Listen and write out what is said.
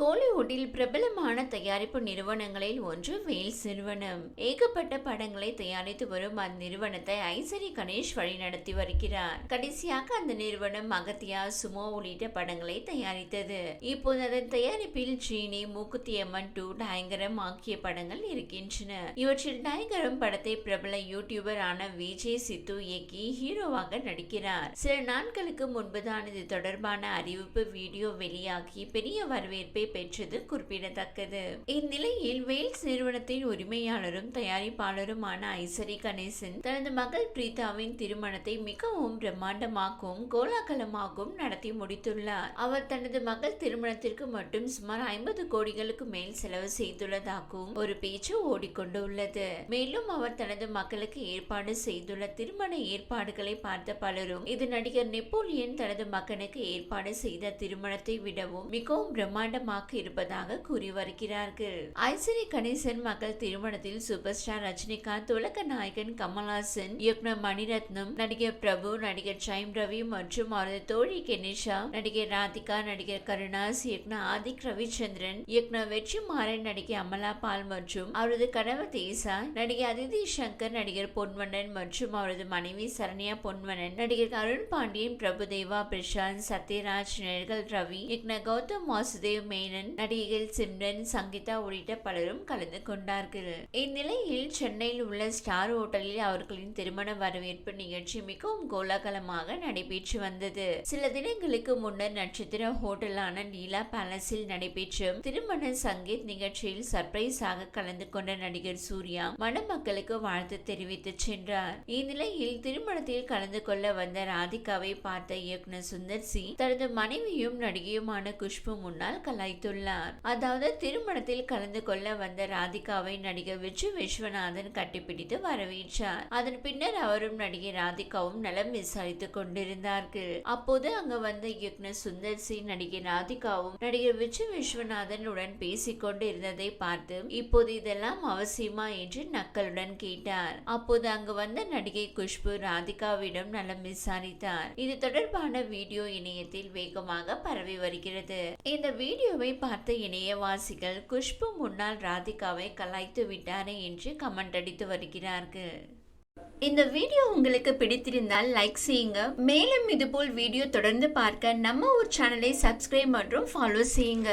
கோலிவுட்டில் பிரபலமான தயாரிப்பு நிறுவனங்களில் ஒன்று வேல்ஸ் நிறுவனம் ஏகப்பட்ட படங்களை தயாரித்து வரும் அந்நிறுவனத்தை ஐசரி கணேஷ் வழிநடத்தி வருகிறார். கடைசியாக அந்த நிறுவனம் அகத்தியா சுமோ உள்ளிட்ட படங்களை தயாரித்தது. இப்போது அதன் தயாரிப்பில் ஜீனி மூக்குத்தி அம்மன் டூ டயங்கரம் ஆகிய படங்கள் இருக்கின்றன. இவற்றில் டயங்கரம் படத்தை பிரபல யூடியூபர் ஆன விஜய் சித்து இயக்கி ஹீரோவாக நடிக்கிறார். சில நாட்களுக்கு முன்புதான் இது தொடர்பான அறிவிப்பு வீடியோ வெளியாகி பெரிய வரவேற்பை பெற்றது குறிப்பிடத்தக்கது. இந்நிலையில் வேல்ஸ் நிறுவனத்தின் உரிமையாளரும் தயாரிப்பாளருமான ஐசரி கணேசன் தனது மகள் பிரீதாவின் திருமணத்தை மிகவும் பிரம்மாண்டமாகவும் கோலாகலமாகவும் நடத்தி முடித்துள்ளார். அவர் தனது மகள் திருமணத்திற்கு மட்டும் சுமார் ஐம்பது கோடிகளுக்கு மேல் செலவு செய்துள்ளதாகவும் ஒரு பேச்சு ஓடிக்கொண்டுள்ளது. மேலும் அவர் தனது மகளுக்கு ஏற்பாடு செய்துள்ள திருமண ஏற்பாடுகளை பார்த்த பலரும் இது நடிகர் நெப்போலியன் தனது மகனுக்கு ஏற்பாடு செய்த திருமணத்தை விடவும் மிகவும் பிரம்மாண்டமாக இருப்பதாக கூறி வருகிறார்கள். ஐஸ்வரி கணேசன் மகள் திருமணத்தில் சூப்பர் ஸ்டார் ரஜினிகாந்த் உலக நாயகன் கமல்ஹாசன் இயக்குனர் மணிரத்னம் நடிகர் பிரபு நடிகர் ஜெயம் ரவி மற்றும் அவரது தோழி கெனிஷா நடிகர் ராதிகா நடிகர் கருணாஸ் இயக்குனர் ஆதிக் ரவிச்சந்திரன் இயக்குனர் வெற்றிமாறன் நடிகை அமலா பால் மற்றும் அவரது கணவர் தேசா நடிகை அதிதி சங்கர் நடிகர் பொன்வண்ணன் மற்றும் அவரது மனைவி சரண்யா பொன்வனன் நடிகர் அருண் பாண்டியன் பிரபுதேவா பிரசாந்த் சத்யராஜ் நடிகர் ரவி இயக்குனர் கௌதம் வாசுதேவ் மே மேனன் நடிகைகள் சிம்ரன் சங்கீதா உள்ளிட்ட பலரும் கலந்து கொண்டார்கள். இந்நிலையில் சென்னையில் உள்ள ஸ்டார் ஹோட்டலில் அவர்களின் திருமண வரவேற்பு நிகழ்ச்சி மிகவும் கோலாகலமாக நடைபெற்று வந்தது. சில தினங்களுக்கு முன்னர் நட்சத்திர ஹோட்டலான நீலா பேலஸில் நடைபெற்ற திருமண சங்கீத் நிகழ்ச்சியில் சர்ப்ரைஸாக கலந்து கொண்ட நடிகர் சூர்யா மணமக்களுக்கு வாழ்த்து தெரிவித்து சென்றார். இந்நிலையில் திருமணத்தில் கலந்து கொள்ள வந்த ராதிகாவை பார்த்த இயக்குனர் சுந்தர் சி தனது மனைவியும் நடிகையுமான குஷ்பு முன்னால் கலாய்த்துள்ளார் அதாவது திருமணத்தில் கலந்து கொள்ள வந்த ராதிகாவை நடிகர் விஜய் விஸ்வநாதன் கட்டிப்பிடித்து வரவேற்றார். அதன் பின்னர் அவரும் நடிகை ராதிகாவும் நலம் விசாரித்துக் கொண்டிருந்தார்கள். அப்போது அங்கு வந்த இயக்குனர் சுந்தர் சிங் நடிகை ராதிகாவும் நடிகர் விஜய் விஸ்வநாதன் உடன் பேசிக்கொண்டு இருந்ததை பார்த்து இப்போது இதெல்லாம் அவசியமா? என்று நக்கலுடன் கேட்டார். அப்போது அங்கு வந்த நடிகை குஷ்பு ராதிகாவிடம் நலம் விசாரித்தார். இது தொடர்பான வீடியோ இணையத்தில் வேகமாக பரவி வருகிறது. இந்த வீடியோவை பார்த்த இணையவாசிகள் குஷ்பு முன்னாள் ராதிகாவை கலாய்த்து விட்டாரே என்று கமெண்ட் அடித்து வருகிறார்கள். இந்த வீடியோ உங்களுக்கு பிடித்திருந்தால் லைக் செய்யுங்க. மேலும் இதுபோல் வீடியோ தொடர்ந்து பார்க்க நம்ம ஒரு சேனலை சப்ஸ்கிரைப் மற்றும் ஃபாலோ செய்யுங்க.